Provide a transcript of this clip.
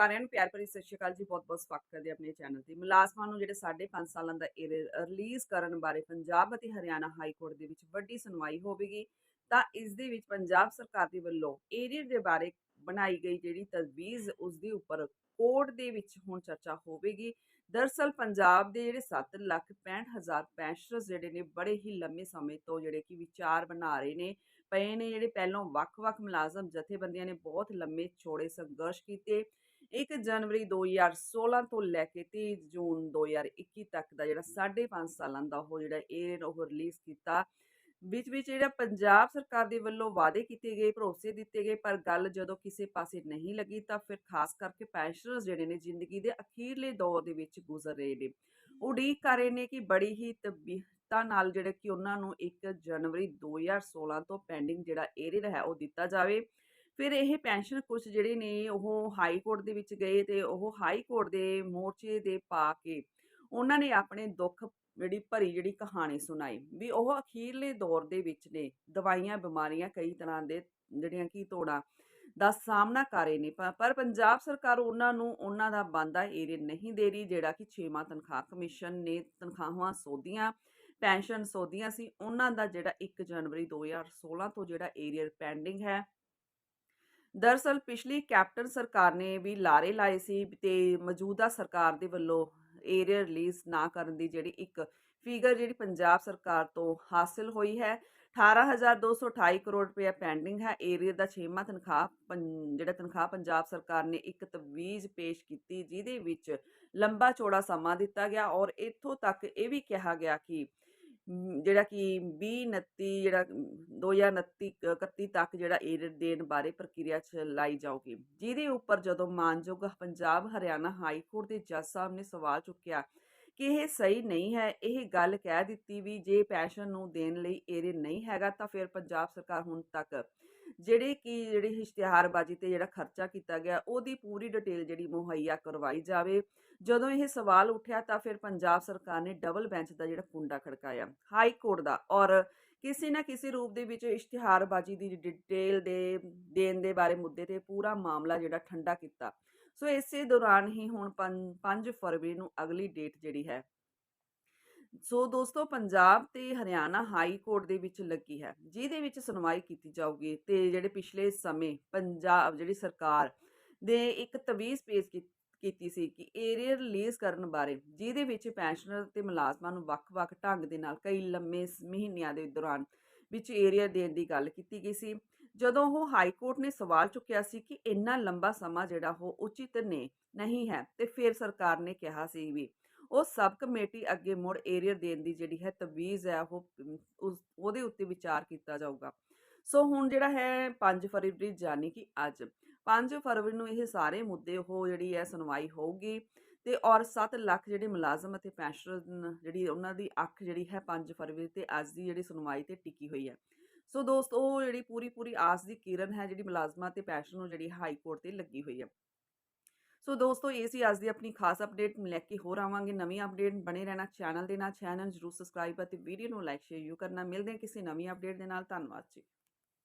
ਸਾਰਿਆਂ ਨੂੰ ਪਿਆਰ ਭਰੀ ਸਤਿ ਸ਼੍ਰੀ ਅਕਾਲ ਜੀ ਬਹੁਤ-ਬਹੁਤ ਸਵਾਗਤ ਕਰਦੇ ਆਪਣੇ ਚੈਨਲ ਤੇ। ਮੁਲਾਜ਼ਮਾਂ ਨੂੰ ਜਿਹੜੇ 5.5 ਸਾਲਾਂ ਦਾ ਰਿਲੀਜ਼ ਕਰਨ ਬਾਰੇ ਪੰਜਾਬ ਅਤੇ ਹਰਿਆਣਾ ਹਾਈ ਕੋਰਟ ਦੇ ਵਿੱਚ ਵੱਡੀ ਸੁਣਵਾਈ ਹੋਵੇਗੀ, ਤਾਂ ਇਸ ਦੇ ਵਿੱਚ ਪੰਜਾਬ ਸਰਕਾਰ ਦੇ ਵੱਲੋਂ ਏਰੀਅਰ ਦੇ ਬਾਰੇ ਬਣਾਈ ਗਈ ਜਿਹੜੀ ਤਜਵੀਜ਼ ਉਸ ਦੇ ਉੱਪਰ ਕੋਰਟ ਦੇ ਵਿੱਚ ਹੁਣ ਚਰਚਾ ਹੋਵੇਗੀ। ਦਰਸਲ ਪੰਜਾਬ ਦੇ ਜਿਹੜੇ 7 ਲੱਖ 65 ਹਜ਼ਾਰ ਪੈਨਸ਼ਨਰਸ ਜਿਹੜੇ ਨੇ, ਬੜੇ ਹੀ ਲੰਮੇ ਸਮੇਂ ਤੋਂ ਜਿਹੜੇ ਕਿ ਵਿਚਾਰ ਬਣਾ ਰਹੇ ਨੇ, ਪਏ ਨੇ ਜਿਹੜੇ ਪਹਿਲਾਂ ਵੱਖ-ਵੱਖ ਮੁਲਾਜ਼ਮ ਜਥੇਬੰਦੀਆਂ ਨੇ ਬਹੁਤ ਲੰਮੇ ਛੋੜੇ ਸੰਘਰਸ਼ ਕੀਤੇ। 1 ਜਨਵਰੀ 2016 ਤੋਂ ਲੈ ਕੇ 30 ਜੂਨ 2021 ਤੱਕ ਦਾ ਜਿਹੜਾ 5.5 ਸਾਲਾਂ ਦਾ ਉਹ ਜਿਹੜਾ ਇਹ ਉਹ ਰਿਲੀਜ਼ ਕੀਤਾ। ਵਿੱਚ ਵਿੱਚ ਜਿਹੜਾ ਪੰਜਾਬ ਸਰਕਾਰ ਦੇ ਵੱਲੋਂ ਵਾਅਦੇ ਕੀਤੇ ਗਏ, ਭਰੋਸੇ ਦਿੱਤੇ ਗਏ, ਪਰ ਗੱਲ ਜਦੋਂ ਕਿਸੇ ਪਾਸੇ ਨਹੀਂ ਲੱਗੀ ਤਾਂ ਫਿਰ ਖਾਸ ਕਰਕੇ ਪੈਨਸ਼ਨਰਸ ਜਿਹੜੇ ਨੇ ਜ਼ਿੰਦਗੀ ਦੇ ਅਖੀਰਲੇ ਦੌਰ ਦੇ ਵਿੱਚ ਗੁਜ਼ਰ ਰਹੇ ਨੇ। ਉਡੀਕ ਕਰ ਰਹੇ ਨੇ ਕਿ ਬੜੀ ਹੀ ਤਬੀਅਤਾਂ ਨਾਲ ਜਿਹੜੇ ਕਿ ਉਹਨਾਂ ਨੂੰ 1 ਜਨਵਰੀ 2016 ਤੋਂ ਪੈਂਡਿੰਗ ਜਿਹੜਾ ਏਰੀਅਰ ਹੈ ਉਹ ਦਿੱਤਾ ਜਾਵੇ। ਫਿਰ ਇਹ ਪੈਨਸ਼ਨ ਕੁਝ ਜਿਹੜੇ ਨੇ ਉਹ ਹਾਈ ਕੋਰਟ ਦੇ ਵਿੱਚ ਗਏ ਤੇ ਉਹ ਹਾਈ ਕੋਰਟ ਦੇ ਮੋਰਚੇ ਦੇ ਪਾ ਕੇ ਉਹਨਾਂ ਨੇ ਆਪਣੇ ਦੁੱਖ ਜਿਹੜੀ ਭਰੀ ਜਿਹੜੀ ਕਹਾਣੀ ਸੁਣਾਈ ਵੀ ਉਹ ਅਖੀਰਲੇ ਦੌਰ ਦੇ ਵਿੱਚ ਨੇ, ਦਵਾਈਆਂ, ਬਿਮਾਰੀਆਂ ਕਈ ਤਰ੍ਹਾਂ ਦੇ ਜਿਹੜੀਆਂ ਕੀ ਤੋੜਾਂ ਦਾ ਸਾਹਮਣਾ ਕਰ ਰਹੇ ਨੇ ਪਰ ਪੰਜਾਬ ਸਰਕਾਰ ਉਹਨਾਂ ਨੂੰ ਉਹਨਾਂ ਦਾ ਬੰਦਾ ਏਰੀਆ ਨਹੀਂ ਦੇ ਰਹੀ, ਜਿਹੜਾ ਕਿ 6ਵਾਂ ਤਨਖਾਹ ਕਮਿਸ਼ਨ ਨੇ ਤਨਖਾਹਾਂ ਸੋਧੀਆਂ, ਪੈਨਸ਼ਨ ਸੋਧੀਆਂ ਸੀ, ਉਹਨਾਂ ਦਾ ਜਿਹੜਾ 1 ਜਨਵਰੀ 2016 ਤੋਂ ਜਿਹੜਾ ਏਰੀਅਰ ਪੈਂਡਿੰਗ ਹੈ। ਦਰਅਸਲ ਪਿਛਲੀ ਕੈਪਟਨ ਸਰਕਾਰ ਨੇ ਵੀ ਲਾਰੇ ਲਾਏ ਸੀ ਤੇ ਮੌਜੂਦਾ ਸਰਕਾਰ ਦੇ ਵੱਲੋਂ ਏਰੀਅਰ ਰਿਲੀਜ਼ ਨਾ ਕਰਨ ਦੀ ਜਿਹੜੀ ਇੱਕ ਫਿਗਰ ਜਿਹੜੀ ਪੰਜਾਬ ਸਰਕਾਰ ਤੋਂ ਹਾਸਲ ਹੋਈ ਹੈ 18228 ਕਰੋੜ ਰੁਪਏ ਪੈਂਡਿੰਗ ਹੈ ਏਰੀਅਰ ਦਾ 6ਵਾਂ ਤਨਖਾਹ ਪੰ- ਜਿਹੜਾ ਤਨਖਾਹ ਪੰਜਾਬ ਸਰਕਾਰ ਨੇ ਇੱਕ ਤਵੀਜ਼ ਪੇਸ਼ ਕੀਤੀ, ਜਿਹਦੇ ਵਿੱਚ ਲੰਬਾ ਚੌੜਾ ਸਮਾਂ ਦਿੱਤਾ ਗਿਆ ਔਰ ਇੱਥੋਂ ਤੱਕ ਇਹ ਵੀ ਕਿਹਾ ਗਿਆ ਕਿ ਜਿਹੜਾ ਕਿ 20 29 ਜਿਹੜਾ 2029 31 ਤੱਕ ਜਿਹੜਾ ਏਰੀਅਰ ਦੇਣ ਬਾਰੇ ਪ੍ਰਕਿਰਿਆ ਚਲਾਈ ਜਾਊਗੀ ਜਿਹਦੇ ਉੱਪਰ ਜਦੋਂ ਮਾਨਯੋਗ ਪੰਜਾਬ ਹਰਿਆਣਾ ਹਾਈ ਕੋਰਟ ਦੇ ਜੱਜ ਸਾਹਿਬ ਨੇ ਸਵਾਲ ਚੁੱਕਿਆ ਕਿ ਇਹ ਸਹੀ ਨਹੀਂ ਹੈ, ਇਹ ਗੱਲ ਕਹਿ ਦਿੱਤੀ ਵੀ ਜੇ ਪੈਨਸ਼ਨ ਨੂੰ ਦੇਣ ਲਈ ਏਰੀਅਰ ਨਹੀਂ ਹੈਗਾ ਤਾਂ ਫਿਰ ਪੰਜਾਬ ਸਰਕਾਰ ਹੁਣ ਤੱਕ ਜਿਹੜੇ ਕਿ ਜਿਹੜੀ ਇਸ਼ਤਿਹਾਰਬਾਜ਼ੀ ਤੇ ਜਿਹੜਾ ਖਰਚਾ ਕੀਤਾ ਗਿਆ, ਉਹਦੀ ਪੂਰੀ ਡਿਟੇਲ ਜਿਹੜੀ ਮੁਹੱਈਆ ਕਰਵਾਈ ਜਾਵੇ। ਜਦੋਂ ਇਹ ਸਵਾਲ ਉੱਠਿਆ ਤਾਂ ਫਿਰ ਪੰਜਾਬ ਸਰਕਾਰ ਨੇ ਡਬਲ ਬੈਂਚ ਦਾ ਜਿਹੜਾ ਕੁੰਡਾ ਖੜਕਾਇਆ, ਹਾਈ ਕੋਰਟ ਦਾ। ਔਰ ਕਿਸੇ ਨਾ ਕਿਸੇ ਰੂਪ ਦੇ ਵਿੱਚ ਇਸ਼ਤਿਹਾਰਬਾਜ਼ੀ ਦੀ ਡਿਟੇਲ ਦੇ ਦੇਣ ਦੇ ਬਾਰੇ ਮੁੱਦੇ ਤੇ ਪੂਰਾ ਮਾਮਲਾ ਜਿਹੜਾ ਠੰਡਾ ਕੀਤਾ। ਸੋ ਇਸੇ ਦੌਰਾਨ ਹੀ ਹੁਣ 5 ਫਰਵਰੀ ਨੂੰ ਅਗਲੀ ਡੇਟ ਜਿਹੜੀ ਹੈ ਸੋ ਦੋਸਤੋ, ਪੰਜਾਬ ਤੇ ਹਰਿਆਣਾ ਹਾਈ ਕੋਰਟ ਦੇ ਵਿੱਚ ਲੱਗੀ ਹੈ, ਜਿਹਦੇ ਵਿੱਚ ਸੁਣਵਾਈ ਕੀਤੀ ਜਾਊਗੀ ਤੇ ਜਿਹੜੇ ਪਿਛਲੇ ਸਮੇਂ ਪੰਜਾਬ, ਜਿਹੜੀ ਸਰਕਾਰ ਦੇ ਇੱਕ ਤਵੀਜ਼ ਪੇਸ਼ ਕੀਤੀ ਸੀ ਕਿ ਏਰੀਅਰ ਰਿਲੀਜ਼ ਕਰਨ ਬਾਰੇ, ਜਿਹਦੇ ਵਿੱਚ ਪੈਨਸ਼ਨਰ ਤੇ ਮੁਲਾਜ਼ਮਾਂ ਨੂੰ ਵੱਖ-ਵੱਖ ਢੰਗ ਦੇ ਨਾਲ ਕਈ ਲੰਮੇ ਮਹੀਨਿਆਂ ਦੇ ਦੌਰਾਨ ਵਿੱਚ ਏਰੀਅਰ ਦੇਣ ਦੀ ਗੱਲ ਕੀਤੀ ਗਈ ਸੀ। ਜਦੋਂ ਉਹ ਹਾਈ ਕੋਰਟ ਨੇ ਸਵਾਲ ਚੁੱਕਿਆ ਸੀ ਕਿ ਇੰਨਾ ਲੰਬਾ ਸਮਾਂ ਜਿਹੜਾ ਉਹ ਉਚਿਤ ਨੇ, ਨਹੀਂ ਹੈ, ਤੇ ਫਿਰ ਸਰਕਾਰ ਨੇ ਕਿਹਾ ਸੀ ਵੀ ਉਹ ਸਬ ਕਮੇਟੀ ਅੱਗੇ ਮੁੜ ਏਰੀਅਰ ਦੇਣ ਦੀ ਜਿਹੜੀ ਹੈ ਤਵੀਜ਼ ਹੈ, ਉਹ ਉਸ, ਉਹਦੇ ਉੱਤੇ ਵਿਚਾਰ ਕੀਤਾ ਜਾਊਗਾ। ਸੋ ਹੁਣ ਜਿਹੜਾ ਹੈ 5 ਫਰਵਰੀ ਯਾਨੀ ਕਿ ਅੱਜ 5 ਫਰਵਰੀ ਨੂੰ ਇਹ ਸਾਰੇ ਮੁੱਦੇ, ਉਹ ਜਿਹੜੀ ਹੈ ਸੁਣਵਾਈ ਹੋਊਗੀ ਤੇ ਔਰ 7 ਲੱਖ ਜਿਹੜੇ ਮੁਲਾਜ਼ਮ ਅਤੇ ਪੈਨਸ਼ਨਰ ਜਿਹੜੀ ਉਹਨਾਂ ਦੀ ਅੱਖ ਜਿਹੜੀ ਹੈ 5 ਫਰਵਰੀ ਤੇ ਅੱਜ ਦੀ ਜਿਹੜੀ ਸੁਣਵਾਈ ਤੇ ਟਿਕੀ ਹੋਈ ਹੈ। ਸੋ ਦੋਸਤੋ, ਉਹ ਜਿਹੜੀ ਪੂਰੀ ਪੂਰੀ ਆਸ ਦੀ ਕਿਰਨ ਹੈ, ਜਿਹੜੀ ਮੁਲਾਜ਼ਮਾਂ ਤੇ ਪੈਨਸ਼ਨ ਨੂੰ ਜਿਹੜੀ ਹਾਈ ਕੋਰਟ ਤੇ ਲੱਗੀ ਹੋਈ ਹੈ। ਸੋ ਦੋਸਤੋ, ਇਹ ਸੀ ਅੱਜ ਦੀ ਆਪਣੀ ਖਾਸ ਅਪਡੇਟ ਲੈ ਕੇ ਹੋਰ ਆਵਾਂਗੇ ਨਵੀਂ ਅਪਡੇਟ ਬਣੇ ਰਹਿਣਾ ਚੈਨਲ ਦੇ ਨਾਲ। ਚੈਨਲ ਜਰੂਰ ਸਬਸਕ੍ਰਾਈਬ ਅਤੇ ਵੀਡੀਓ ਨੂੰ ਲਾਈਕ ਸ਼ੇਅਰ ਯੂ ਕਰਨਾ। ਮਿਲਦੇ ਹਾਂ ਕਿਸੇ ਨਵੀਂ ਅਪਡੇਟ ਦੇ ਨਾਲ। ਧੰਨਵਾਦ ਜੀ।